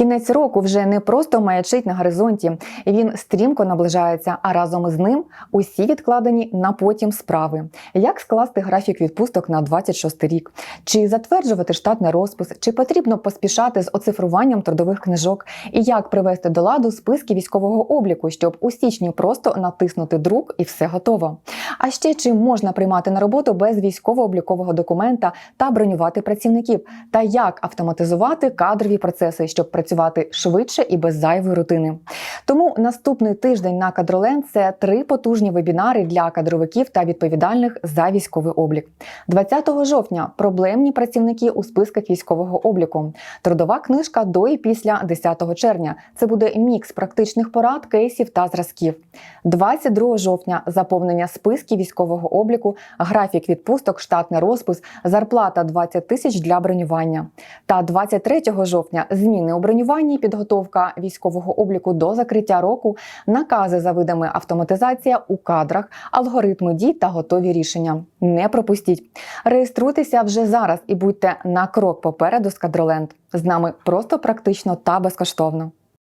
Кінець року вже не просто маячить на горизонті, він стрімко наближається, а разом із ним усі відкладені на потім справи. Як скласти графік відпусток на 26 рік? Чи затверджувати штатний розпис? Чи потрібно поспішати з оцифруванням трудових книжок? І як привести до ладу списки військового обліку, щоб у січні просто натиснути друк і все готово? А ще чи можна приймати на роботу без військово-облікового документа та бронювати працівників? Та як автоматизувати кадрові процеси, щоб працювати швидше і без зайвої рутини? Тому наступний тиждень на кадроленд це три потужні вебінари для кадровиків та відповідальних за військовий облік. 20 жовтня проблемні працівники у списках військового обліку. Трудова книжка до і після 10 червня. Це буде мікс практичних порад, кейсів та зразків. 22 жовтня заповнення списків військового обліку, графік відпусток, штатний розпис, зарплата 20 тисяч для бронювання. Та 23 жовтня зміни у бронюванні, підготовка військового обліку до закриття року, накази за видами автоматизація у кадрах, алгоритми дій та готові рішення. Не пропустіть. Реєструйтеся вже зараз і будьте на крок попереду з кадроленд. З нами просто практично та безкоштовно.